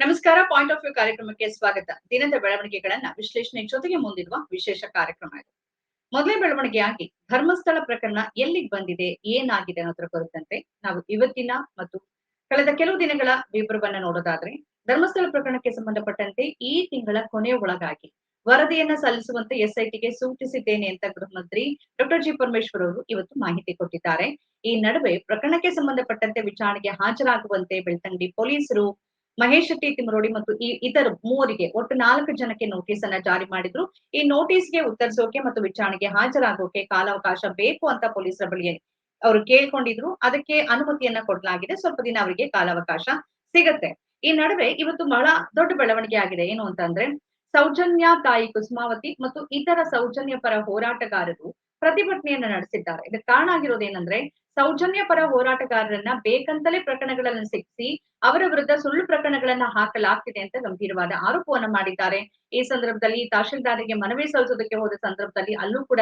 ನಮಸ್ಕಾರ point of view ಕಾರ್ಯಕ್ರಮಕ್ಕೆ ಸ್ವಾಗತ. ದಿನದ ಬೆಳವಣಿಗೆಗಳನ್ನ ವಿಶ್ಲೇಷಣೆ ಜೊತೆಗೆ ಮುಂದಿರುವ ವಿಶೇಷ ಕಾರ್ಯಕ್ರಮ ಇದು. ಮೊದಲೇ ಬೆಳವಣಿಗೆಯಾಗಿ ಧರ್ಮಸ್ಥಳ ಪ್ರಕರಣ ಎಲ್ಲಿಗೆ ಬಂದಿದೆ, ಏನಾಗಿದೆ ಅನ್ನೋದ್ರ ಕುರಿತಂತೆ ನಾವು ಇವತ್ತಿನ ಮತ್ತು ಕಳೆದ ಕೆಲವು ದಿನಗಳ ವಿವರವನ್ನ ನೋಡೋದಾದ್ರೆ, ಧರ್ಮಸ್ಥಳ ಪ್ರಕರಣಕ್ಕೆ ಸಂಬಂಧಪಟ್ಟಂತೆ ಈ ತಿಂಗಳ ಕೊನೆಯ ಒಳಗಾಗಿ ವರದಿಯನ್ನ ಸಲ್ಲಿಸುವಂತೆ ಎಸ್ಐಟಿಗೆ ಸೂಚಿಸಿದ್ದೇನೆ ಅಂತ ಗೃಹ ಮಂತ್ರಿ ಡಾಕ್ಟರ್ ಜಿ ಪರಮೇಶ್ವರ್ ಅವರು ಇವತ್ತು ಮಾಹಿತಿ ಕೊಟ್ಟಿದ್ದಾರೆ. ಈ ನಡುವೆ ಪ್ರಕರಣಕ್ಕೆ ಸಂಬಂಧಪಟ್ಟಂತೆ ವಿಚಾರಣೆಗೆ ಹಾಜರಾಗುವಂತೆ ಬೆಳ್ತಂಗಡಿ ಪೊಲೀಸರು ಮಹೇಶ್ ಶೆಟ್ಟಿ ತಿಮರೋಡಿ ಮತ್ತು ಈ ಇತರ ಮೂವರಿಗೆ ಒಟ್ಟು ನಾಲ್ಕು ಜನಕ್ಕೆ ನೋಟಿಸ್ ಅನ್ನ ಜಾರಿ ಮಾಡಿದ್ರು. ಈ ನೋಟಿಸ್ಗೆ ಉತ್ತರಿಸೋಕೆ ಮತ್ತು ವಿಚಾರಣೆಗೆ ಹಾಜರಾಗೋಕೆ ಕಾಲಾವಕಾಶ ಬೇಕು ಅಂತ ಪೊಲೀಸರ ಬಳಿ ಅವರು ಕೇಳ್ಕೊಂಡಿದ್ರು. ಅದಕ್ಕೆ ಅನುಮತಿಯನ್ನ ಕೊಡಲಾಗಿದೆ. ಸ್ವಲ್ಪ ದಿನ ಅವರಿಗೆ ಕಾಲಾವಕಾಶ ಸಿಗತ್ತೆ. ಈ ನಡುವೆ ಇವತ್ತು ಬಹಳ ದೊಡ್ಡ ಬೆಳವಣಿಗೆ ಆಗಿದೆ. ಏನು ಅಂತಂದ್ರೆ ಸೌಜನ್ಯ ತಾಯಿ ಕುಸುಮಾವತಿ ಮತ್ತು ಇತರ ಸೌಜನ್ಯ ಪರ ಹೋರಾಟಗಾರರು ಪ್ರತಿಭಟನೆಯನ್ನ ನಡೆಸಿದ್ದಾರೆ. ಇದಕ್ಕೆ ಕಾರಣ ಆಗಿರೋದೇನಂದ್ರೆ, ಸೌಜನ್ಯ ಪರ ಹೋರಾಟಗಾರರನ್ನ ಬೇಕಂತಲೇ ಪ್ರಕರಣಗಳನ್ನು ಸಿಕ್ಕಿಸಿ ಅವರ ವಿರುದ್ಧ ಸುಳ್ಳು ಪ್ರಕರಣಗಳನ್ನ ಹಾಕಲಾಗ್ತಿದೆ ಅಂತ ಗಂಭೀರವಾದ ಆರೋಪವನ್ನ ಮಾಡಿದ್ದಾರೆ. ಈ ಸಂದರ್ಭದಲ್ಲಿ ತಹಶೀಲ್ದಾರಿಗೆ ಮನವಿ ಸಲ್ಲಿಸೋದಕ್ಕೆ ಹೋದ ಸಂದರ್ಭದಲ್ಲಿ ಅಲ್ಲೂ ಕೂಡ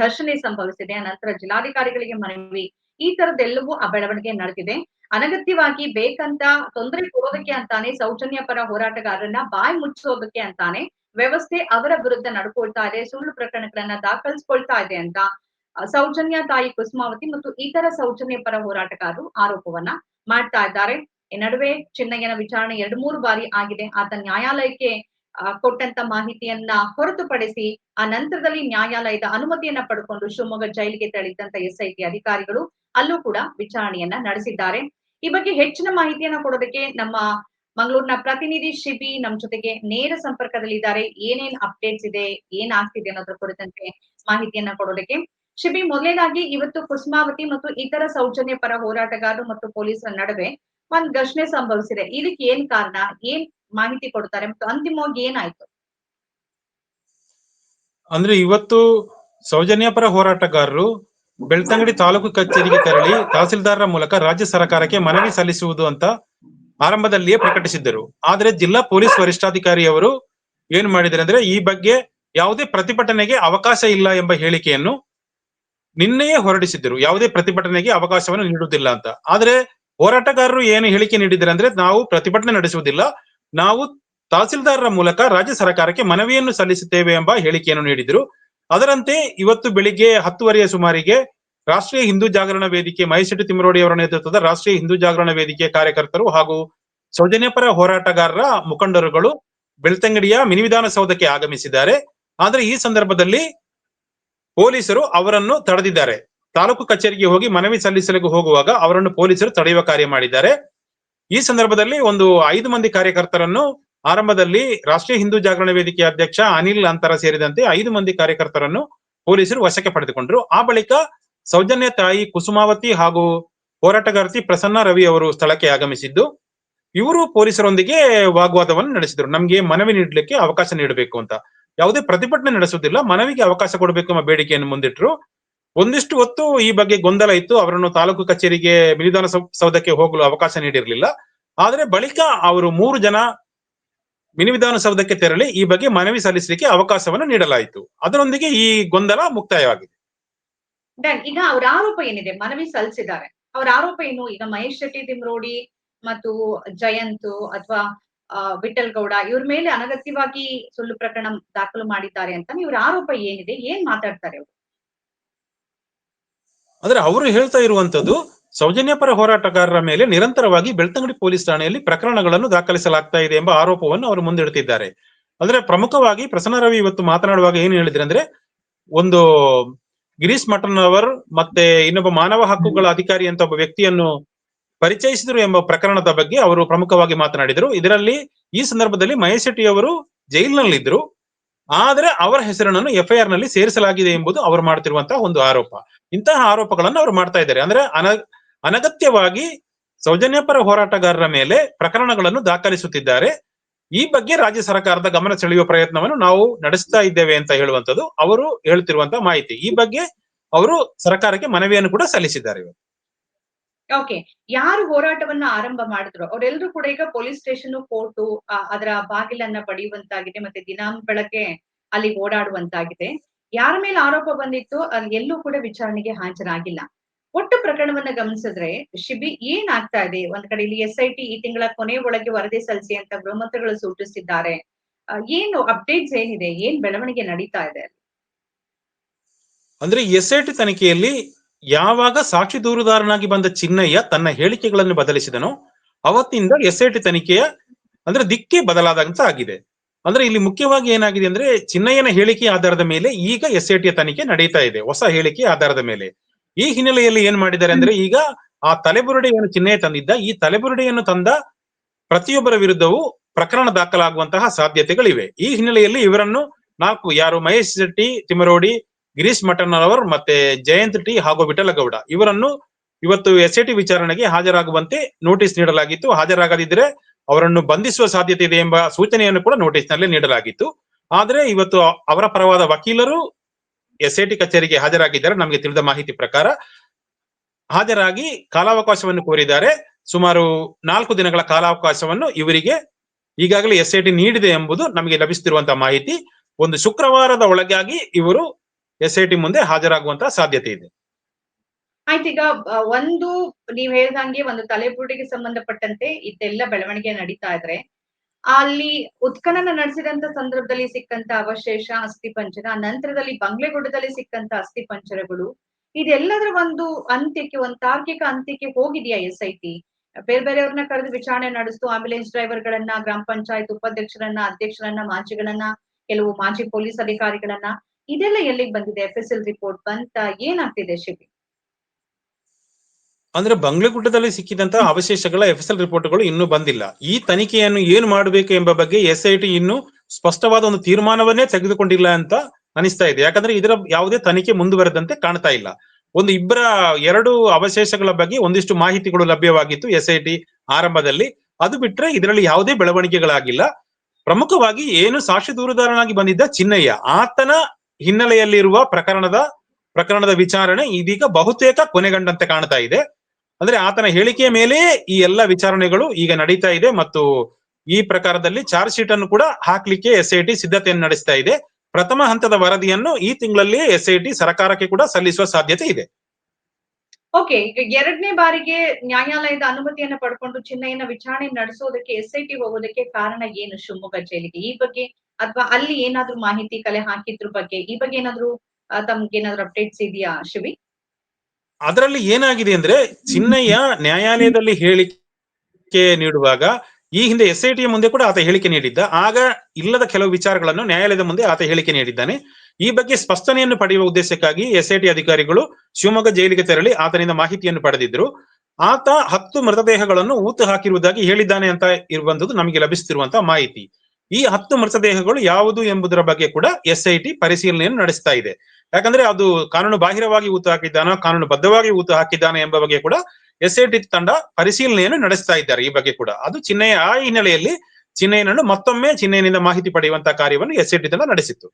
ಘರ್ಷಣೆ ಸಂಭವಿಸಿದೆ. ನಂತರ ಜಿಲ್ಲಾಧಿಕಾರಿಗಳಿಗೆ ಮನವಿ ಈ ತರದ್ದೆಲ್ಲವೂ ಆ ಬೆಳವಣಿಗೆ ನಡೆದಿದೆ. ಅನಗತ್ಯವಾಗಿ ಬೇಕಂತ ತೊಂದರೆ ಕೊಡೋದಕ್ಕೆ ಅಂತಾನೆ ಸೌಜನ್ಯ ಪರ ಹೋರಾಟಗಾರರನ್ನ ಬಾಯಿ ಮುಚ್ಚೋದಕ್ಕೆ ಅಂತಾನೆ, ವ್ಯವಸ್ಥೆ ಅವರ ವಿರುದ್ಧ ನಡ್ಕೊಳ್ತಾ ಇದೆ, ಸುಳ್ಳು ಪ್ರಕರಣಗಳನ್ನ ದಾಖಲಿಸ್ಕೊಳ್ತಾ ಇದೆ ಅಂತ ಸೌಜನ್ಯ ತಾಯಿ ಕುಸುಮಾವತಿ ಮತ್ತು ಇತರ ಸೌಜನ್ಯ ಪರ ಹೋರಾಟಗಾರರು ಆರೋಪವನ್ನ ಮಾಡ್ತಾ ಇದ್ದಾರೆ. ಈ ನಡುವೆ ಚಿನ್ನಯ್ಯನ ವಿಚಾರಣೆ ಎರಡು ಮೂರು ಬಾರಿ ಆಗಿದೆ. ಆತ ನ್ಯಾಯಾಲಯಕ್ಕೆ ಕೊಟ್ಟಂತ ಮಾಹಿತಿಯನ್ನ ಹೊರತುಪಡಿಸಿ ಆ ನಂತರದಲ್ಲಿ ನ್ಯಾಯಾಲಯದ ಅನುಮತಿಯನ್ನ ಪಡ್ಕೊಂಡು ಶಿವಮೊಗ್ಗ ಜೈಲಿಗೆ ತೆರಳಿದ್ದಂತ ಎಸ್ಐಟಿ ಅಧಿಕಾರಿಗಳು ಅಲ್ಲೂ ಕೂಡ ವಿಚಾರಣೆಯನ್ನ ನಡೆಸಿದ್ದಾರೆ. ಈ ಬಗ್ಗೆ ಹೆಚ್ಚಿನ ಮಾಹಿತಿಯನ್ನ ಕೊಡೋದಕ್ಕೆ ನಮ್ಮ ಮಂಗಳೂರಿನ ಪ್ರತಿನಿಧಿ ಶಿಬಿ ನಮ್ ಜೊತೆಗೆ ನೇರ ಸಂಪರ್ಕದಲ್ಲಿದ್ದಾರೆ. ಏನೇನ್ ಅಪ್ಡೇಟ್ಸ್ ಇದೆ ಏನಾಗ್ತಿದೆ ಅನ್ನೋದ್ರ ಕುರಿತಂತೆ ಮಾಹಿತಿಯನ್ನ ಕೊಡೋದಕ್ಕೆ. ಶಿಬಿ ಮೊದಲೇದಾಗಿ ಇವತ್ತು ಕುಸುಮಾವತಿ ಮತ್ತು ಇತರ ಸೌಜನ್ಯ ಪರ ಹೋರಾಟಗಾರರು ಮತ್ತು ಪೊಲೀಸರ ನಡುವೆ ಒಂದ್ ಘರ್ಷಣೆ ಸಂಭವಿಸಿದೆ. ಇದಕ್ಕೆ ಏನ್ ಕಾರಣ? ಏನ್ ಮಾಹಿತಿ ಕೊಡ್ತಾರೆ? ಮತ್ತು ಅಂತಿಮವಾಗಿ ಏನಾಯ್ತು? ಅಂದ್ರೆ ಇವತ್ತು ಸೌಜನ್ಯ ಪರ ಹೋರಾಟಗಾರರು ಬೆಳ್ತಂಗಡಿ ತಾಲೂಕು ಕಚೇರಿಗೆ ತೆರಳಿ ತಹಸೀಲ್ದಾರರ ಮೂಲಕ ರಾಜ್ಯ ಸರ್ಕಾರಕ್ಕೆ ಮನವಿ ಸಲ್ಲಿಸುವುದು ಅಂತ ಆರಂಭದಲ್ಲಿಯೇ ಪ್ರಕಟಿಸಿದ್ದರು. ಆದರೆ ಜಿಲ್ಲಾ ಪೊಲೀಸ್ ವರಿಷ್ಠಾಧಿಕಾರಿಯವರು ಏನ್ ಮಾಡಿದ್ದಾರೆ ಅಂದ್ರೆ ಈ ಬಗ್ಗೆ ಯಾವುದೇ ಪ್ರತಿಭಟನೆಗೆ ಅವಕಾಶ ಇಲ್ಲ ಎಂಬ ಹೇಳಿಕೆಯನ್ನು ನಿನ್ನೆಯೇ ಹೊರಡಿಸಿದ್ದರು. ಯಾವುದೇ ಪ್ರತಿಭಟನೆಗೆ ಅವಕಾಶವನ್ನು ನೀಡುವುದಿಲ್ಲ ಅಂತ. ಆದ್ರೆ ಹೋರಾಟಗಾರರು ಏನು ಹೇಳಿಕೆ ನೀಡಿದ್ದಾರೆ ಅಂದ್ರೆ ನಾವು ಪ್ರತಿಭಟನೆ ನಡೆಸುವುದಿಲ್ಲ, ನಾವು ತಹಸೀಲ್ದಾರರ ಮೂಲಕ ರಾಜ್ಯ ಸರ್ಕಾರಕ್ಕೆ ಮನವಿಯನ್ನು ಸಲ್ಲಿಸುತ್ತೇವೆ ಎಂಬ ಹೇಳಿಕೆಯನ್ನು ನೀಡಿದರು. ಅದರಂತೆ ಇವತ್ತು ಬೆಳಿಗ್ಗೆ ಹತ್ತುವರೆಯ ಸುಮಾರಿಗೆ ರಾಷ್ಟ್ರೀಯ ಹಿಂದೂ ಜಾಗರಣ ವೇದಿಕೆ, ಮೈಸೂರು ತಿಮ್ಮರೋಡಿ ಅವರ ನೇತೃತ್ವದ ರಾಷ್ಟ್ರೀಯ ಹಿಂದೂ ಜಾಗರಣ ವೇದಿಕೆ ಕಾರ್ಯಕರ್ತರು ಹಾಗೂ ಸೌಜನ್ಯಪರ ಹೋರಾಟಗಾರರ ಮುಖಂಡರುಗಳು ಬೆಳ್ತಂಗಡಿಯ ಮಿನಿ ವಿಧಾನಸೌಧಕ್ಕೆ ಆಗಮಿಸಿದ್ದಾರೆ. ಆದ್ರೆ ಈ ಸಂದರ್ಭದಲ್ಲಿ ಪೊಲೀಸರು ಅವರನ್ನು ತಡೆದಿದ್ದಾರೆ. ತಾಲೂಕು ಕಚೇರಿಗೆ ಹೋಗಿ ಮನವಿ ಸಲ್ಲಿಸಲು ಹೋಗುವಾಗ ಅವರನ್ನು ಪೊಲೀಸರು ತಡೆಯುವ ಕಾರ್ಯ ಮಾಡಿದ್ದಾರೆ. ಈ ಸಂದರ್ಭದಲ್ಲಿ ಒಂದು ಐದು ಮಂದಿ ಕಾರ್ಯಕರ್ತರನ್ನು ಆರಂಭದಲ್ಲಿ ರಾಷ್ಟ್ರೀಯ ಹಿಂದೂ ಜಾಗರಣ ವೇದಿಕೆ ಅಧ್ಯಕ್ಷ ಅನಿಲ್ ಅಂತರ ಸೇರಿದಂತೆ ಐದು ಮಂದಿ ಕಾರ್ಯಕರ್ತರನ್ನು ಪೊಲೀಸರು ವಶಕ್ಕೆ ಪಡೆದುಕೊಂಡರು. ಆ ಬಳಿಕ ಸೌಜನ್ಯ ತಾಯಿ ಕುಸುಮಾವತಿ ಹಾಗೂ ಹೋರಾಟಗಾರ್ತಿ ಪ್ರಸನ್ನ ರವಿ ಅವರು ಸ್ಥಳಕ್ಕೆ ಆಗಮಿಸಿದ್ದು, ಇವರು ಪೊಲೀಸರೊಂದಿಗೆ ವಾಗ್ವಾದವನ್ನು ನಡೆಸಿದರು. ನಮಗೆ ಮನವಿ ನೀಡಲಿಕ್ಕೆ ಅವಕಾಶ ನೀಡಬೇಕು ಅಂತ. ಯಾವುದೇ ಪ್ರತಿಭಟನೆ ನಡೆಸುವುದಿಲ್ಲ. ಮನವಿಗೆ ಅವಕಾಶ ಕೊಡಬೇಕು ಎಂಬ ಬೇಡಿಕೆಯನ್ನು ಮುಂದಿಟ್ಟರು ಒಂದಿಷ್ಟು ಹೊತ್ತು ಈ ಬಗ್ಗೆ ಗೊಂದಲ ಇತ್ತು. ಅವರನ್ನು ತಾಲೂಕು ಕಚೇರಿಗೆ ವಿಧಾನ ಸೌಧಕ್ಕೆ ಹೋಗಲು ಅವಕಾಶ ನೀಡಿರಲಿಲ್ಲ. ಆದ್ರೆ ಬಳಿಕ ಅವರು ಮೂರು ಜನ ಮಿನಿ ವಿಧಾನಸೌಧಕ್ಕೆ ತೆರಳಿ ಈ ಬಗ್ಗೆ ಮನವಿ ಸಲ್ಲಿಸಲಿಕ್ಕೆ ಅವಕಾಶವನ್ನು ನೀಡಲಾಯಿತು. ಅದರೊಂದಿಗೆ ಈ ಗೊಂದಲ ಮುಕ್ತಾಯವಾಗಿದೆ. ಈಗ ಅವರ ಆರೋಪ ಏನಿದೆ? ಮನವಿ ಸಲ್ಲಿಸಿದ್ದಾರೆ. ಅವರ ಆರೋಪ ಏನು? ಈಗ ಮಹೇಶ್ ಶೆಟ್ಟಿ ದಿಮ್ರೋಡಿ ಮತ್ತು ಜಯಂತ್ ಅಥವಾ ವಿಠಲ್ ಗೌಡ ಇವ್ರ ಮೇಲೆ ಅನಗತ್ಯವಾಗಿ ಸುಳ್ಳು ಪ್ರಕರಣ ದಾಖಲು ಮಾಡಿದ್ದಾರೆ ಅಂತ ಇವರ ಆರೋಪ ಏನಿದೆ? ಏನ್ ಮಾತಾಡ್ತಾರೆ ಅವರು? ಅಂದ್ರೆ ಅವರು ಹೇಳ್ತಾ ಇರುವಂತದ್ದು ಸೌಜನ್ಯ ಪರ ಹೋರಾಟಗಾರರ ಮೇಲೆ ನಿರಂತರವಾಗಿ ಬೆಳ್ತಂಗಡಿ ಪೊಲೀಸ್ ಠಾಣೆಯಲ್ಲಿ ಪ್ರಕರಣಗಳನ್ನು ದಾಖಲಿಸಲಾಗ್ತಾ ಇದೆ ಎಂಬ ಆರೋಪವನ್ನು ಅವರು ಮುಂದಿಡುತ್ತಿದ್ದಾರೆ ಅಂದ್ರೆ ಪ್ರಮುಖವಾಗಿ ಪ್ರಸನ್ನ ರವಿ ಇವತ್ತು ಮಾತನಾಡುವಾಗ ಏನ್ ಹೇಳಿದ್ರೆ ಅಂದ್ರೆ ಒಂದು ಗಿರೀಶ್ ಮಠನ್ ಅವರ್ ಮತ್ತೆ ಇನ್ನೊಬ್ಬ ಮಾನವ ಹಕ್ಕುಗಳ ಅಧಿಕಾರಿ ಅಂತ ಒಬ್ಬ ವ್ಯಕ್ತಿಯನ್ನು ಪರಿಚಯಿಸಿದರು ಎಂಬ ಪ್ರಕರಣದ ಬಗ್ಗೆ ಅವರು ಪ್ರಮುಖವಾಗಿ ಮಾತನಾಡಿದರು. ಇದರಲ್ಲಿ ಈ ಸಂದರ್ಭದಲ್ಲಿ ಮಹೇಶ್ ಶೆಟ್ಟಿ ಅವರು ಜೈಲಿನಲ್ಲಿದ್ದರು. ಆದ್ರೆ ಅವರ ಹೆಸರನ್ನು ಎಫ್ಐಆರ್ನಲ್ಲಿ ಸೇರಿಸಲಾಗಿದೆ ಎಂಬುದು ಅವರು ಮಾಡ್ತಿರುವಂತಹ ಒಂದು ಆರೋಪ. ಇಂತಹ ಆರೋಪಗಳನ್ನು ಅವರು ಮಾಡ್ತಾ ಇದ್ದಾರೆ. ಅಂದ್ರೆ ಅನ, ಅನಗತ್ಯವಾಗಿ ಸೌಜನ್ಯಪರ ಹೋರಾಟಗಾರರ ಮೇಲೆ ಪ್ರಕರಣಗಳನ್ನು ದಾಖಲಿಸುತ್ತಿದ್ದಾರೆ. ಈ ಬಗ್ಗೆ ರಾಜ್ಯ ಸರ್ಕಾರದ ಗಮನ ಸೆಳೆಯುವ ಪ್ರಯತ್ನವನ್ನು ನಾವು ನಡೆಸ್ತಾ ಇದ್ದೇವೆ ಅಂತ ಹೇಳುವಂತದ್ದು ಅವರು ಹೇಳುತ್ತಿರುವಂತಹ ಮಾಹಿತಿ. ಈ ಬಗ್ಗೆ ಅವರು ಸರ್ಕಾರಕ್ಕೆ ಮನವಿಯನ್ನು ಕೂಡ ಸಲ್ಲಿಸಿದ್ದಾರೆ ಓಕೆ ಯಾರು ಹೋರಾಟವನ್ನ ಆರಂಭ ಮಾಡಿದ್ರು? ಅವರೆಲ್ಲರೂ ಕೂಡ ಈಗ ಪೊಲೀಸ್ ಸ್ಟೇಷನ್ ಕೋರ್ಟು ಅದರ ಬಾಗಿಲನ್ನ ಪಡೆಯುವಂತಾಗಿದೆ ಮತ್ತೆ ದಿನ ಬೆಳಗ್ಗೆ ಅಲ್ಲಿ ಓಡಾಡುವಂತಾಗಿದೆ. ಯಾರ ಮೇಲೆ ಆರೋಪ ಬಂದಿತ್ತು? ಎಲ್ಲೂ ಕೂಡ ವಿಚಾರಣೆಗೆ ಹಾಜರಾಗಿಲ್ಲ. ಒಟ್ಟು ಪ್ರಕರಣವನ್ನ ಗಮನಿಸಿದ್ರೆ ಶಿಬಿ ಏನ್ ಆಗ್ತಾ ಇದೆ? ಒಂದ್ ಕಡೆ ಇಲ್ಲಿ ಎಸ್ ಐ ಟಿ ಈ ತಿಂಗಳ ಕೊನೆ ಒಳಗೆ ವರದಿ ಸಲ್ಲಿಸಿ ಅಂತ ಗೃಹಮಂತ್ರಿಗಳು ಸೂಚಿಸಿದ್ದಾರೆ. ಏನು ಅಪ್ಡೇಟ್ಸ್ ಏನಿದೆ? ಏನ್ ಬೆಳವಣಿಗೆ ನಡೀತಾ ಇದೆ ಅಂದ್ರೆ ಎಸ್ಐಟಿ ತನಿಖೆಯಲ್ಲಿ ಯಾವಾಗ ಸಾಕ್ಷಿ ದೂರುದಾರನಾಗಿ ಬಂದ ಚಿನ್ನಯ್ಯ ತನ್ನ ಹೇಳಿಕೆಗಳನ್ನು ಬದಲಿಸಿದನೋ ಅವತ್ತಿಂದ ಟಿ ತನಿಖೆಯ ಅಂದ್ರೆ ದಿಕ್ಕೇ ಬದಲಾದಂತ ಆಗಿದೆ. ಅಂದ್ರೆ ಇಲ್ಲಿ ಮುಖ್ಯವಾಗಿ ಏನಾಗಿದೆ ಅಂದ್ರೆ ಚಿನ್ನಯ್ಯನ ಹೇಳಿಕೆ ಆಧಾರದ ಮೇಲೆ ಈಗ ಎಸ್ ಐ ಟಿಯ ತನಿಖೆ ನಡೀತಾ ಇದೆ ಹೊಸ ಹೇಳಿಕೆ ಆಧಾರದ ಮೇಲೆ. ಈ ಹಿನ್ನೆಲೆಯಲ್ಲಿ ಏನ್ ಮಾಡಿದ್ದಾರೆ ಅಂದ್ರೆ ಈಗ ಆ ತಲೆಬುರುಡೆಯನ್ನು ಚಿನ್ನಯ್ಯ ತಂದಿದ್ದ ಈ ತಲೆಬುರುಡೆಯನ್ನು ತಂದ ಪ್ರತಿಯೊಬ್ಬರ ವಿರುದ್ಧವೂ ಪ್ರಕರಣ ದಾಖಲಾಗುವಂತಹ ಸಾಧ್ಯತೆಗಳಿವೆ. ಈ ಹಿನ್ನೆಲೆಯಲ್ಲಿ ಇವರನ್ನು ನಾಲ್ಕು ಯಾರು ಮಹೇಶ್ ಶೆಟ್ಟಿ ತಿಮರೋಡಿ ಗಿರೀಶ್ ಮಠಣ್ಣನವರ್ ಮತ್ತೆ ಜಯಂತ್ ಟಿ ಹಾಗೂ ವಿಠಲಗೌಡ ಇವರನ್ನು ಇವತ್ತು ಎಸ್ ಟಿ ವಿಚಾರಣೆಗೆ ಹಾಜರಾಗುವಂತೆ ನೋಟಿಸ್ ನೀಡಲಾಗಿತ್ತು. ಹಾಜರಾಗದಿದ್ರೆ ಅವರನ್ನು ಬಂಧಿಸುವ ಸಾಧ್ಯತೆ ಇದೆ ಎಂಬ ಸೂಚನೆಯನ್ನು ಕೂಡ ನೋಟಿಸ್ನಲ್ಲಿ ನೀಡಲಾಗಿತ್ತು. ಆದರೆ ಇವತ್ತು ಅವರ ಪರವಾದ ವಕೀಲರು ಎಸ್ ಟಿ ಕಚೇರಿಗೆ ಹಾಜರಾಗಿದ್ದಾರೆ. ನಮಗೆ ತಿಳಿದ ಮಾಹಿತಿ ಪ್ರಕಾರ ಹಾಜರಾಗಿ ಕಾಲಾವಕಾಶವನ್ನು ಕೋರಿದ್ದಾರೆ. ಸುಮಾರು ನಾಲ್ಕು ದಿನಗಳ ಕಾಲಾವಕಾಶವನ್ನು ಇವರಿಗೆ ಈಗಾಗಲೇ ಎಸ್ ಟಿ ನೀಡಿದೆ ಎಂಬುದು ನಮಗೆ ಲಭಿಸುತ್ತಿರುವಂತಹ ಮಾಹಿತಿ. ಒಂದು ಶುಕ್ರವಾರದ ಒಳಗಾಗಿ ಇವರು ಎಸ್ ಐ ಟಿ ಮುಂದೆ ಹಾಜರಾಗುವಂತ ಸಾಧ್ಯತೆ ಇದೆ. ಆಯ್ತು, ಈಗ ಒಂದು, ನೀವ್ ಹೇಳ್ದಂಗೆ ಒಂದು ತಲೆಬುರುಡಿಗೆ ಸಂಬಂಧಪಟ್ಟಂತೆ ಇದೆಲ್ಲ ಬೆಳವಣಿಗೆ ನಡೀತಾ ಇದ್ರೆ, ಅಲ್ಲಿ ಉತ್ಖನನ ನಡೆಸಿದಂತ ಸಂದರ್ಭದಲ್ಲಿ ಸಿಕ್ಕಂತ ಅವಶೇಷ, ಅಸ್ಥಿ ಪಂಜರ ಆ ನಂತರದಲ್ಲಿ ಬಂಗ್ಲೆಗುಡ್ಡದಲ್ಲಿ ಸಿಕ್ಕಂತ ಅಸ್ಥಿ ಪಂಚರಗಳು ಇದೆಲ್ಲದರ ಒಂದು ಅಂತ್ಯಕ್ಕೆ, ಒಂದು ತಾರ್ಕಿಕ ಅಂತ್ಯಕ್ಕೆ ಹೋಗಿದೆಯಾ ಎಸ್ ಐ ಟಿ? ಬೇರೆ ಬೇರೆಯವ್ರನ್ನ ಕರೆದು ವಿಚಾರಣೆ ನಡೆಸ್ತು, ಆಂಬ್ಯುಲೆನ್ಸ್ ಡ್ರೈವರ್ಗಳನ್ನ, ಗ್ರಾಮ ಪಂಚಾಯತ್ ಉಪಾಧ್ಯಕ್ಷರನ್ನ, ಅಧ್ಯಕ್ಷರನ್ನ ಮಾಜಿಗಳನ್ನ ಕೆಲವು ಮಾಜಿ ಪೊಲೀಸ್ ಅಧಿಕಾರಿಗಳನ್ನ ಇದೆಲ್ಲ ಎಲ್ಲಿಗೆ ಬಂದಿದೆ? ಎಫ್ ಎಸ್ ಎಲ್ ರಿಪೋರ್ಟ್ ಬಂತ? ಏನಾಗ್ತಿದೆ ಶಿವಿ ಅಂದ್ರೆ ಬಂಗ್ಲೆಗುಡ್ಡದಲ್ಲಿ ಸಿಕ್ಕಿದಂತಹ ಅವಶೇಷಗಳ ಎಫ್ ಎಸ್ ಎಲ್ ರಿಪೋರ್ಟ್ಗಳು ಇನ್ನೂ ಬಂದಿಲ್ಲ. ಈ ತನಿಖೆಯನ್ನು ಏನು ಮಾಡಬೇಕು ಎಂಬ ಬಗ್ಗೆ ಎಸ್ ಐ ಟಿ ಇನ್ನು ಸ್ಪಷ್ಟವಾದ ಒಂದು ತೀರ್ಮಾನವನ್ನೇ ತೆಗೆದುಕೊಂಡಿಲ್ಲ ಅಂತ ಅನಿಸ್ತಾ ಇದೆ. ಯಾಕಂದ್ರೆ ಇದರ ಯಾವುದೇ ತನಿಖೆ ಮುಂದುವರೆದಂತೆ ಕಾಣ್ತಾ ಇಲ್ಲ. ಒಂದು ಇಬ್ಬರ ಎರಡು ಅವಶೇಷಗಳ ಬಗ್ಗೆ ಒಂದಿಷ್ಟು ಮಾಹಿತಿಗಳು ಲಭ್ಯವಾಗಿತ್ತು ಎಸ್ ಐ ಟಿ ಆರಂಭದಲ್ಲಿ. ಅದು ಬಿಟ್ರೆ ಇದರಲ್ಲಿ ಯಾವುದೇ ಬೆಳವಣಿಗೆಗಳಾಗಿಲ್ಲ. ಪ್ರಮುಖವಾಗಿ ಏನು ಸಾಕ್ಷಿ ದೂರುದಾರನಾಗಿ ಬಂದಿದ್ದ ಚಿನ್ನಯ್ಯ, ಆತನ ಹಿನ್ನೆಲೆಯಲ್ಲಿರುವ ಪ್ರಕರಣದ ಪ್ರಕರಣದ ವಿಚಾರಣೆ ಇದೀಗ ಬಹುತೇಕ ಕೊನೆಗಂಡಂತೆ ಕಾಣ್ತಾ ಇದೆ. ಅಂದ್ರೆ ಆತನ ಹೇಳಿಕೆಯ ಮೇಲೆ ಈ ಎಲ್ಲ ವಿಚಾರಣೆಗಳು ಈಗ ನಡೀತಾ ಇದೆ ಮತ್ತು ಈ ಪ್ರಕಾರದಲ್ಲಿ ಚಾರ್ಜ್ ಶೀಟ್ ಅನ್ನು ಕೂಡ ಹಾಕ್ಲಿಕ್ಕೆ ಎಸ್ ಐ ಟಿ ಸಿದ್ಧತೆಯನ್ನು ನಡೆಸ್ತಾ ಇದೆ. ಪ್ರಥಮ ಹಂತದ ವರದಿಯನ್ನು ಈ ತಿಂಗಳಲ್ಲಿ ಟಿ ಸರ್ಕಾರಕ್ಕೆ ಕೂಡ ಸಲ್ಲಿಸುವ ಸಾಧ್ಯತೆ ಇದೆ. ಓಕೆ ಈಗ ಎರಡನೇ ಬಾರಿಗೆ ನ್ಯಾಯಾಲಯದ ಅನುಮತಿಯನ್ನು ಪಡ್ಕೊಂಡು ಚಿನ್ನಯ್ಯನ ವಿಚಾರಣೆ ನಡೆಸೋದಕ್ಕೆ ಎಸ್ ಐ ಟಿ ಹೋಗೋದಕ್ಕೆ ಕಾರಣ ಏನು ಶಿವಮೊಗ್ಗ ಜೈಲಿಗೆ? ಈ ಬಗ್ಗೆ ಅಥವಾ ಅಲ್ಲಿ ಏನಾದ್ರೂ ಮಾಹಿತಿ ಕಲೆ ಹಾಕಿದ್ರ ಬಗ್ಗೆ, ಈ ಬಗ್ಗೆ ಏನಾದ್ರೂ ತಮ್ಗೆ ಏನಾದ್ರು ಅಪ್ಡೇಟ್ಸ್ ಇದೆಯಾ ಶಿವಿ ಅದರಲ್ಲಿ ಏನಾಗಿದೆ ಅಂದ್ರೆ ಚಿನ್ನಯ್ಯ ನ್ಯಾಯಾಲಯದಲ್ಲಿ ಹೇಳಿಕೆ ನೀಡುವಾಗ ಈ ಹಿಂದೆ ಎಸ್ ಐ ಟಿ ಮುಂದೆ ಕೂಡ ಆತ ಹೇಳಿಕೆ ನೀಡಿದ್ದ. ಆಗ ಇಲ್ಲದ ಕೆಲವು ವಿಚಾರಗಳನ್ನು ನ್ಯಾಯಾಲಯದ ಮುಂದೆ ಆತ ಹೇಳಿಕೆ ನೀಡಿದ್ದಾನೆ. ಈ ಬಗ್ಗೆ ಸ್ಪಷ್ಟನೆಯನ್ನು ಪಡೆಯುವ ಉದ್ದೇಶಕ್ಕಾಗಿ ಎಸ್ ಐ ಟಿ ಅಧಿಕಾರಿಗಳು ಶಿವಮೊಗ್ಗ ಜೈಲಿಗೆ ತೆರಳಿ ಆತನಿಂದ ಮಾಹಿತಿಯನ್ನು ಪಡೆದಿದ್ರು. ಆತ ಹತ್ತು ಮೃತದೇಹಗಳನ್ನು ಊತು ಹಾಕಿರುವುದಾಗಿ ಹೇಳಿದ್ದಾನೆ ಅಂತ ಇರುವಂತದ್ದು ನಮಗೆ ಲಭಿಸುತ್ತಿರುವಂತಹ ಮಾಹಿತಿ. ಈ ಹತ್ತು ಮೃತದೇಹಗಳು ಯಾವುದು ಎಂಬುದರ ಬಗ್ಗೆ ಕೂಡ ಎಸ್ ಐ ಟಿ ಪರಿಶೀಲನೆಯನ್ನು ನಡೆಸ್ತಾ ಇದೆ. ಯಾಕಂದ್ರೆ ಅದು ಕಾನೂನು ಬಾಹಿರವಾಗಿ ಊತು ಹಾಕಿದ್ದಾನ, ಕಾನೂನು ಬದ್ಧವಾಗಿ ಊತು ಹಾಕಿದ್ದಾನೆ ಎಂಬ ಬಗ್ಗೆ ಕೂಡ ಎಸ್ ಐ ಟಿ ತಂಡ ಪರಿಶೀಲನೆಯನ್ನು ನಡೆಸ್ತಾ ಇದ್ದಾರೆ ಈ ಬಗ್ಗೆ ಕೂಡ. ಅದು ಚಿನ್ನೆಯ ಆ ಹಿನ್ನೆಲೆಯಲ್ಲಿ ಚಿನ್ನಯ್ಯನನ್ನು ಮತ್ತೊಮ್ಮೆ ಚಿನ್ನಯ್ಯನಿಂದ ಮಾಹಿತಿ ಪಡೆಯುವಂತಹ ಕಾರ್ಯವನ್ನು ಎಸ್ ಐ ಟಿ ತಂಡ ನಡೆಸಿತ್ತು.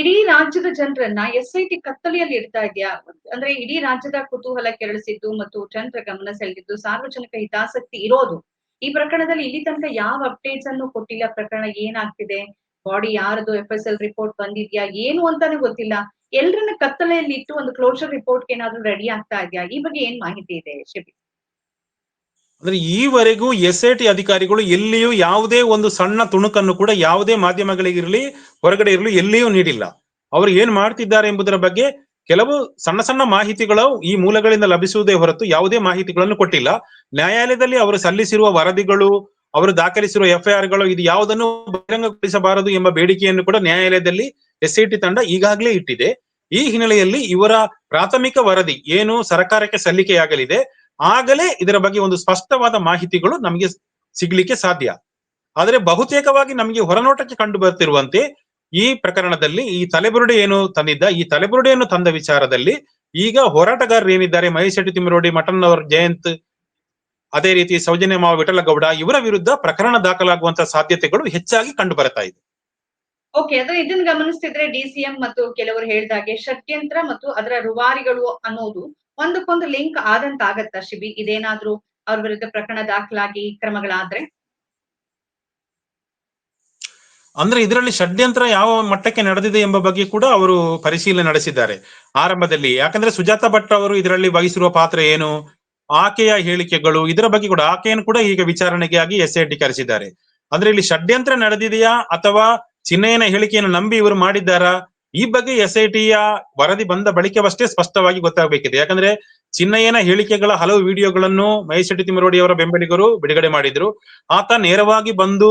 ಇಡೀ ರಾಜ್ಯದ ಜನರನ್ನ ಎಸ್ ಐ ಟಿ ಕತ್ತಲೆಯಲ್ಲಿ ಇಡ್ತಾ ಇದೆಯಾ? ಅಂದ್ರೆ ಇಡೀ ರಾಜ್ಯದ ಕುತೂಹಲ ಕೆರಳಿಸಿದ್ದು ಮತ್ತು ಜನರ ಗಮನ ಸೆಳೆದಿದ್ದು ಸಾರ್ವಜನಿಕ ಹಿತಾಸಕ್ತಿ ಇರೋದು. ಈ ಪ್ರಕರಣದಲ್ಲಿ ಇಲ್ಲಿ ತನಕ ಯಾವ ಅಪ್ಡೇಟ್ಸ್ ಅನ್ನು ಕೊಟ್ಟಿಲ್ಲ, ಪ್ರಕರಣ ಏನಾಗ್ತಿದೆ ಬಾಡಿ ಯಾರದು ಎಫ್ ಎಸ್ ಎಲ್ ರಿಪೋರ್ಟ್ ಬಂದಿದ್ಯಾ, ಏನು ಅಂತಾನೆ ಗೊತ್ತಿಲ್ಲ. ಎಲ್ರನ್ನ ಕತ್ತಲೆಯಲ್ಲಿ ಇಟ್ಟು ಒಂದು ಕ್ಲೋಸರ್ ರಿಪೋರ್ಟ್ ಏನಾದ್ರೂ ರೆಡಿ ಆಗ್ತಾ ಇದೆಯಾ? ಈ ಬಗ್ಗೆ ಏನ್ ಮಾಹಿತಿ ಇದೆ ಶಿಬಿ ಅಂದ್ರೆ ಈವರೆಗೂ ಎಸ್ ಐ ಟಿ ಅಧಿಕಾರಿಗಳು ಎಲ್ಲಿಯೂ ಯಾವುದೇ ಒಂದು ಸಣ್ಣ ತುಣುಕನ್ನು ಕೂಡ ಯಾವುದೇ ಮಾಧ್ಯಮಗಳಿಗಿರಲಿ ಹೊರಗಡೆ ಇರಲಿ ಎಲ್ಲಿಯೂ ನೀಡಿಲ್ಲ. ಅವರು ಏನ್ ಮಾಡ್ತಿದ್ದಾರೆ ಎಂಬುದರ ಬಗ್ಗೆ ಕೆಲವು ಸಣ್ಣ ಸಣ್ಣ ಮಾಹಿತಿಗಳು ಈ ಮೂಲಗಳಿಂದ ಲಭಿಸುವುದೇ ಹೊರತು ಯಾವುದೇ ಮಾಹಿತಿಗಳನ್ನು ಕೊಟ್ಟಿಲ್ಲ. ನ್ಯಾಯಾಲಯದಲ್ಲಿ ಅವರು ಸಲ್ಲಿಸಿರುವ ವರದಿಗಳು, ಅವರು ದಾಖಲಿಸಿರುವ ಎಫ್ಐಆರ್ಗಳು ಇದು ಯಾವುದನ್ನು ಬಹಿರಂಗಗೊಳಿಸಬಾರದು ಎಂಬ ಬೇಡಿಕೆಯನ್ನು ಕೂಡ ನ್ಯಾಯಾಲಯದಲ್ಲಿ ಎಸ್ಐಟಿ ತಂಡ ಈಗಾಗಲೇ ಇಟ್ಟಿದೆ. ಈ ಹಿನ್ನೆಲೆಯಲ್ಲಿ ಇವರ ಪ್ರಾಥಮಿಕ ವರದಿ ಏನು ಸರ್ಕಾರಕ್ಕೆ ಸಲ್ಲಿಕೆಯಾಗಲಿದೆ ಆಗಲೇ ಇದರ ಬಗ್ಗೆ ಒಂದು ಸ್ಪಷ್ಟವಾದ ಮಾಹಿತಿಗಳು ನಮಗೆ ಸಿಗ್ಲಿಕ್ಕೆ ಸಾಧ್ಯ. ಆದರೆ ಬಹುತೇಕವಾಗಿ ನಮಗೆ ಹೊರನೋಟಕ್ಕೆ ಕಂಡು ಬರ್ತಿರುವಂತೆ ಈ ಪ್ರಕರಣದಲ್ಲಿ ಈ ತಲೆಬುರುಡೆ ಏನು ತಂದಿದ್ದ? ಈ ತಲೆಬುರುಡೆಯನ್ನು ತಂದ ವಿಚಾರದಲ್ಲಿ ಈಗ ಹೋರಾಟಗಾರರು ಏನಿದ್ದಾರೆ? ಮಹೇಶ್ ಶೆಟ್ಟಿ ತಿಮ್ಮರೋಡಿ, ಮಟನ್ ಅವರ್, ಜಯಂತ್, ಅದೇ ರೀತಿ ಸೌಜನ್ಯ ಮಾವ ವಿಠಲಗೌಡ ಇವರ ವಿರುದ್ಧ ಪ್ರಕರಣ ದಾಖಲಾಗುವಂತಹ ಸಾಧ್ಯತೆಗಳು ಹೆಚ್ಚಾಗಿ ಕಂಡು ಬರ್ತಾ ಇದೆ. ಓಕೆ ಅಂದ್ರೆ ಇದನ್ನ ಗಮನಿಸ್ತಿದ್ರೆ ಡಿ ಸಿ ಎಂ ಮತ್ತು ಕೆಲವರು ಹೇಳ್ದಾಗೆ ಷಡ್ಯಂತ್ರ ಮತ್ತು ಅದರ ರುವಾರಿಗಳು ಅನ್ನೋದು ಒಂದಕ್ಕೊಂದು ಲಿಂಕ್ ಆದಂತ ಆಗತ್ತಾ ಶಿಬಿ? ಇದೇನಾದ್ರೂ ಅವ್ರ ವಿರುದ್ಧ ಪ್ರಕರಣ ದಾಖಲಾಗಿ ಕ್ರಮಗಳಾದ್ರೆ? ಅಂದ್ರೆ ಇದರಲ್ಲಿ ಷಡ್ಯಂತ್ರ ಯಾವ ಮಟ್ಟಕ್ಕೆ ನಡೆದಿದೆ ಎಂಬ ಬಗ್ಗೆ ಕೂಡ ಅವರು ಪರಿಶೀಲನೆ ನಡೆಸಿದ್ದಾರೆ ಆರಂಭದಲ್ಲಿ. ಯಾಕಂದ್ರೆ ಸುಜಾತ ಭಟ್ ಅವರು ಇದರಲ್ಲಿ ವಹಿಸಿರುವ ಪಾತ್ರ ಏನು? ಆಕೆಯ ಹೇಳಿಕೆಗಳು, ಇದರ ಬಗ್ಗೆ ಕೂಡ ಆಕೆಯನ್ನು ಕೂಡ ಈಗ ವಿಚಾರಣೆಗೆ ಆಗಿ ಎಸ್ ಐ ಕರೆಸಿದ್ದಾರೆ. ಅಂದ್ರೆ ಇಲ್ಲಿ ಷಡ್ಯಂತ್ರ ನಡೆದಿದೆಯಾ ಅಥವಾ ಚಿನ್ನಯ್ಯನ ಹೇಳಿಕೆಯನ್ನು ನಂಬಿ ಇವರು ಮಾಡಿದ್ದಾರಾ? ಈ ಬಗ್ಗೆ ಎಸ್ ಐ ಟಿಯ ವರದಿ ಬಂದ ಬಳಿಕವಷ್ಟೇ ಸ್ಪಷ್ಟವಾಗಿ ಗೊತ್ತಾಗಬೇಕಿದೆ. ಯಾಕಂದ್ರೆ ಚಿನ್ನಯ್ಯನ ಹೇಳಿಕೆಗಳ ಹಲವು ವಿಡಿಯೋಗಳನ್ನು ಮಹೇಶ್ ಶೆಟ್ಟಿ ತಿಮ್ಮರೋಡಿ ಅವರ ಬೆಂಬಲಿಗರು ಬಿಡುಗಡೆ ಮಾಡಿದ್ರು. ಆತ ನೇರವಾಗಿ ಬಂದು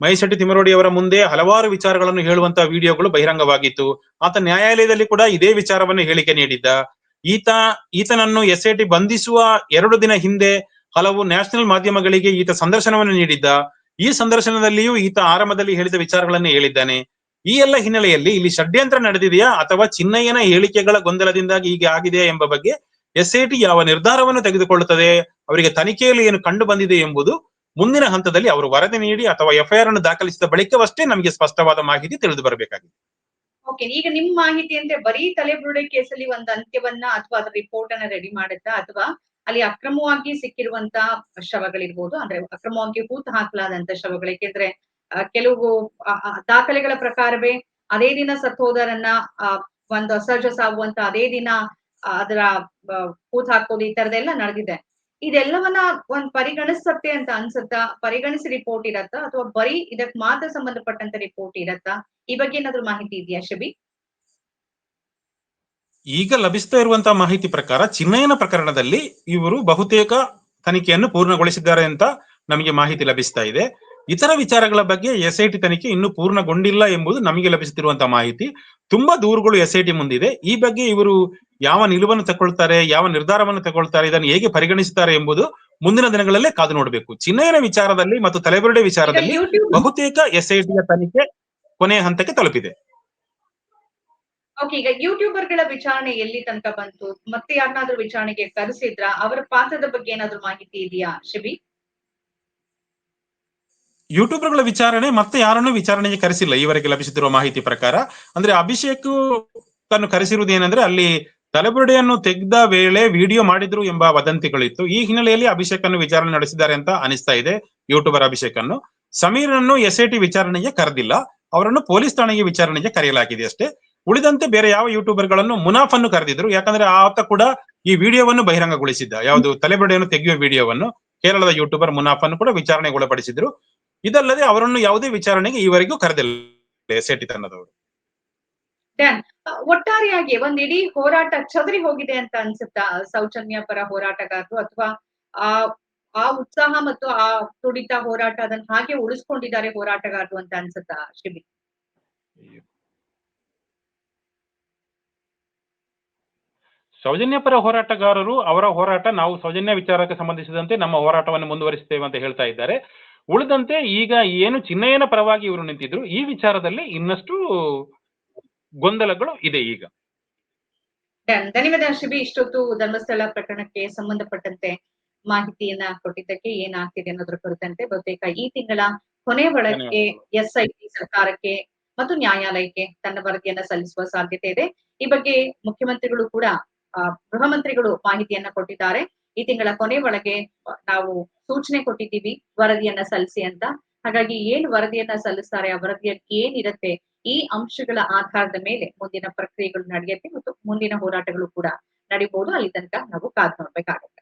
ಮಹೇಶ್ ತಿಮ್ಮರೋಡಿ ಅವರ ಮುಂದೆ ಹಲವಾರು ವಿಚಾರಗಳನ್ನು ಹೇಳುವಂತಹ ವಿಡಿಯೋಗಳು ಬಹಿರಂಗವಾಗಿತ್ತು. ಆತ ನ್ಯಾಯಾಲಯದಲ್ಲಿ ಕೂಡ ಇದೇ ವಿಚಾರವನ್ನು ಹೇಳಿಕೆ ನೀಡಿದ್ದ. ಈತ, ಈತನನ್ನು ಎಸ್ ಐ ಬಂಧಿಸುವ ಎರಡು ದಿನ ಹಿಂದೆ ಹಲವು ನ್ಯಾಷನಲ್ ಮಾಧ್ಯಮಗಳಿಗೆ ಈತ ಸಂದರ್ಶನವನ್ನು ನೀಡಿದ್ದ. ಈ ಸಂದರ್ಶನದಲ್ಲಿಯೂ ಈತ ಆರಂಭದಲ್ಲಿ ಹೇಳಿದ ವಿಚಾರಗಳನ್ನು ಹೇಳಿದ್ದಾನೆ. ಈ ಎಲ್ಲ ಹಿನ್ನೆಲೆಯಲ್ಲಿ ಇಲ್ಲಿ ಷಡ್ಯಂತ್ರ ನಡೆದಿದೆಯಾ ಅಥವಾ ಚಿನ್ನಯ್ಯನ ಹೇಳಿಕೆಗಳ ಗೊಂದಲದಿಂದಾಗಿ ಹೀಗೆ ಆಗಿದೆಯಾ ಎಂಬ ಬಗ್ಗೆ ಎಸ್ ಐ ಟಿ ಯಾವ ನಿರ್ಧಾರವನ್ನು ತೆಗೆದುಕೊಳ್ಳುತ್ತದೆ, ಅವರಿಗೆ ತನಿಖೆಯಲ್ಲಿ ಏನು ಕಂಡು ಬಂದಿದೆ ಎಂಬುದು ಮುಂದಿನ ಹಂತದಲ್ಲಿ ಅವರು ವರದಿ ನೀಡಿ ಅಥವಾ ಎಫ್ಐಆರ್ ಅನ್ನು ದಾಖಲಿಸಿದ ಬಳಿಕವಷ್ಟೇ ನಮಗೆ ಸ್ಪಷ್ಟವಾದ ಮಾಹಿತಿ ತಿಳಿದು ಬರಬೇಕಾಗಿದೆ. ಓಕೆ ಈಗ ನಿಮ್ ಮಾಹಿತಿ ಅಂದ್ರೆ ಬರೀ ತಲೆಬುರುಡೆ ಕೇಸಲ್ಲಿ ಒಂದು ಅಂತ್ಯವನ್ನ ಅಥವಾ ಅದರ ರಿಪೋರ್ಟ್ ಅನ್ನ ರೆಡಿ ಮಾಡುತ್ತಾ ಅಥವಾ ಅಲ್ಲಿ ಅಕ್ರಮವಾಗಿ ಸಿಕ್ಕಿರುವಂತ ಶವಗಳಿರ್ಬೋದು, ಅಂದ್ರೆ ಅಕ್ರಮವಾಗಿ ಹೂತು ಹಾಕಲಾದಂತ ಶವಗಳು. ಏಕೆಂದ್ರೆ ಕೆಲವು ದಾಖಲೆಗಳ ಪ್ರಕಾರವೇ ಅದೇ ದಿನ ಸತ್ತೋದರನ್ನ ಒಂದು ಅಸಹಜ ಸಾವು ಅಂತ ಅದೇ ದಿನ ಅದರ ಕೂತ್ ಹಾಕೋದು ಈ ತರದೆಲ್ಲ ನಡೆದಿದೆ. ಇದೆಲ್ಲವನ್ನ ಒಂದ್ ಪರಿಗಣಿಸತ್ತೆ ಅಂತ ಅನ್ಸುತ್ತಾ? ಪರಿಗಣಿಸಿ ರಿಪೋರ್ಟ್ ಇರತ್ತಾ? ಅಥವಾ ಬರೀ ಇದಕ್ ಮಾತ್ರ ಸಂಬಂಧಪಟ್ಟಂತ ರಿಪೋರ್ಟ್ ಇರತ್ತಾ? ಈ ಬಗ್ಗೆ ಏನಾದ್ರು ಮಾಹಿತಿ ಇದೆಯಾ ಶಬಿ ಈಗ ಲಭಿಸ್ತಾ ಇರುವಂತಹ ಮಾಹಿತಿ ಪ್ರಕಾರ ಚಿನ್ನಯನ ಪ್ರಕರಣದಲ್ಲಿ ಇವರು ಬಹುತೇಕ ತನಿಖೆಯನ್ನು ಪೂರ್ಣಗೊಳಿಸಿದ್ದಾರೆ ಅಂತ ನಮಗೆ ಮಾಹಿತಿ ಲಭಿಸ್ತಾ ಇದೆ. ಇತರ ವಿಚಾರಗಳ ಬಗ್ಗೆ ಎಸ್ ಐ ಟಿ ತನಿಖೆ ಇನ್ನೂ ಪೂರ್ಣಗೊಂಡಿಲ್ಲ ಎಂಬುದು ನಮಗೆ ಲಭಿಸುತ್ತಿರುವಂತಹ ಮಾಹಿತಿ. ತುಂಬಾ ದೂರುಗಳು ಎಸ್ ಐ ಟಿ ಮುಂದಿದೆ. ಈ ಬಗ್ಗೆ ಇವರು ಯಾವ ನಿಲುವನ್ನು ತಗೊಳ್ತಾರೆ ಯಾವ ನಿರ್ಧಾರವನ್ನು ತಗೊಳ್ತಾರೆ ಇದನ್ನು ಹೇಗೆ ಪರಿಗಣಿಸುತ್ತಾರೆ ಎಂಬುದು ಮುಂದಿನ ದಿನಗಳಲ್ಲೇ ಕಾದು ನೋಡಬೇಕು. ಚಿನ್ನಯನ ವಿಚಾರದಲ್ಲಿ ಮತ್ತು ತಲೆಬುರುಡೆ ವಿಚಾರದಲ್ಲಿ ಬಹುತೇಕ ಎಸ್ ಐ ಟಿಯ ತನಿಖೆ ಕೊನೆಯ ಹಂತಕ್ಕೆ ತಲುಪಿದೆ. ಓಕೆ ಈಗ ಯೂಟ್ಯೂಬರ್ಗಳ ವಿಚಾರಣೆ ಎಲ್ಲಿ ತನಕ ಬಂತು? ಮತ್ತೆ ಯಾರನ್ನಾದ್ರೂ ವಿಚಾರಣೆಗೆ ಕರೆಸಿದ್ರ? ಅವರ ಪಾತ್ರದ ಬಗ್ಗೆ ಏನಾದ್ರೂ ಮಾಹಿತಿ ಇದೆಯಾ ಶಬಿ? ಯೂಟ್ಯೂಬರ್ಗಳ ವಿಚಾರಣೆ ಮತ್ತೆ ಯಾರನ್ನೂ ವಿಚಾರಣೆಗೆ ಕರೆಸಿಲ್ಲ. ಈವರೆಗೆ ಲಭಿಸುತ್ತಿರುವ ಮಾಹಿತಿ ಪ್ರಕಾರ. ಅಂದ್ರೆ ಅಭಿಷೇಕ್ ತನ್ನು ಕರೆಸಿರುವುದು ಏನಂದ್ರೆ ಅಲ್ಲಿ ತಲೆಬುರುಡೆಯನ್ನು ತೆಗೆದ ವೇಳೆ ವಿಡಿಯೋ ಮಾಡಿದ್ರು ಎಂಬ ವದಂತಿಗಳಿತ್ತು. ಈ ಹಿನ್ನೆಲೆಯಲ್ಲಿ ಅಭಿಷೇಕ್ ಅನ್ನು ವಿಚಾರಣೆ ನಡೆಸಿದ್ದಾರೆ ಅಂತ ಅನಿಸ್ತಾ ಇದೆ ಯೂಟ್ಯೂಬರ್ ಅಭಿಷೇಕ್ ಅನ್ನು ಸಮೀರನ್ನು ಎಸ್ ಐ ವಿಚಾರಣೆಗೆ ಕರೆದಿಲ್ಲ. ಅವರನ್ನು ಪೊಲೀಸ್ ಠಾಣೆಗೆ ವಿಚಾರಣೆಗೆ ಕರೆಯಲಾಗಿದೆ ಅಷ್ಟೇ. ಉಳಿದಂತೆ ಬೇರೆ ಯಾವ ಯೂಟ್ಯೂಬರ್ಗಳನ್ನು ಮುನಾಫ್ ಅನ್ನು ಕರೆದಿದ್ರು. ಯಾಕಂದ್ರೆ ಆತ ಕೂಡ ಈ ವಿಡಿಯೋವನ್ನು ಬಹಿರಂಗಗೊಳಿಸಿದ್ದ. ಯಾವುದು ತಲೆಬುಡೆಯನ್ನು ತೆಗೆಯುವ ವಿಡಿಯೋವನ್ನು ಕೇರಳದ ಯೂಟ್ಯೂಬರ್ ಮುನಾಫ್ ಅನ್ನು ಕೂಡ ವಿಚಾರಣೆಗೆ ಒಳಪಡಿಸಿದ್ರು ಇದಲ್ಲದೆ ಅವರನ್ನು ಯಾವುದೇ ವಿಚಾರಣೆಗೆ ಈವರೆಗೂ ಕರೆದಿಲ್ಲ ಎಸ್ ತನ್ನದವರು. ಒಟ್ಟಾರೆಯಾಗಿ ಒಂದ್ ಇಡೀ ಹೋರಾಟ ಚದರಿ ಹೋಗಿದೆ ಅಂತ ಅನ್ಸುತ್ತಾ? ಸೌಜನ್ಯ ಪರ ಹೋರಾಟಗಾರರು ಅಥವಾ ಆ ಆ ಉತ್ಸಾಹ ಮತ್ತು ಆ ತುಡಿತ ಹೋರಾಟ ಅದನ್ನ ಹಾಗೆ ಉಳಿಸ್ಕೊಂಡಿದ್ದಾರೆ ಹೋರಾಟಗಾರರು ಅಂತ ಅನ್ಸುತ್ತಾ ಶಿಬಿ ಸೌಜನ್ಯ ಪರ ಹೋರಾಟಗಾರರು ಅವರ ಹೋರಾಟ ನಾವು ಸೌಜನ್ಯ ವಿಚಾರಕ್ಕೆ ಸಂಬಂಧಿಸಿದಂತೆ ನಮ್ಮ ಹೋರಾಟವನ್ನು ಮುಂದುವರಿಸುತ್ತೇವೆ ಅಂತ ಹೇಳ್ತಾ ಇದ್ದಾರೆ. ಉಳಿದಂತೆ ಈಗ ಏನು ಚಿನ್ನಯನ ಪರವಾಗಿ ಇವರು ನಿಂತಿದ್ರು ಈ ವಿಚಾರದಲ್ಲಿ ಇನ್ನಷ್ಟು ಗೊಂದಲಗಳು ಇದೆ ಈಗ. ಧನ್- ಧನ್ಯವಾದ ಶಿಬಿ ಇಷ್ಟೊತ್ತು ಧರ್ಮಸ್ಥಳ ಪ್ರಕರಣಕ್ಕೆ ಸಂಬಂಧಪಟ್ಟಂತೆ ಮಾಹಿತಿಯನ್ನ ಕೊಟ್ಟಿದ್ದಕ್ಕೆ ಏನಾಗ್ತಿದೆ ಅನ್ನೋದ್ರ ಕುರಿತಂತೆ ಬಹುತೇಕ ಈ ತಿಂಗಳ ಕೊನೆ ಒಳಗೆ ಎಸ್ ಐ ಟಿ ಸರ್ಕಾರಕ್ಕೆ ಮತ್ತು ನ್ಯಾಯಾಲಯಕ್ಕೆ ತನ್ನ ವರದಿಯನ್ನ ಸಲ್ಲಿಸುವ ಸಾಧ್ಯತೆ ಇದೆ. ಈ ಬಗ್ಗೆ ಮುಖ್ಯಮಂತ್ರಿಗಳು ಕೂಡ ಗೃಹ ಮಂತ್ರಿಗಳು ಮಾಹಿತಿಯನ್ನ ಕೊಟ್ಟಿದ್ದಾರೆ. ಈ ತಿಂಗಳ ಕೊನೆ ಒಳಗೆ ನಾವು ಸೂಚನೆ ಕೊಟ್ಟಿದ್ದೀವಿ, ವರದಿಯನ್ನ ಸಲ್ಲಿಸಿ ಅಂತ. ಹಾಗಾಗಿ ಏನ್ ವರದಿಯನ್ನ ಸಲ್ಲಿಸ್ತಾರೆ, ಆ ವರದಿಯಲ್ಲಿ ಏನಿರುತ್ತೆ, ಈ ಅಂಶಗಳ ಆಧಾರದ ಮೇಲೆ ಮುಂದಿನ ಪ್ರಕ್ರಿಯೆಗಳು ನಡೆಯುತ್ತೆ ಮತ್ತು ಮುಂದಿನ ಹೋರಾಟಗಳು ಕೂಡ ನಡೀಬಹುದು ಅಲ್ಲಿ ತನಕ ನಾವು ಕಾದ್ ನೋಡ್ಬೇಕಾಗುತ್ತೆ.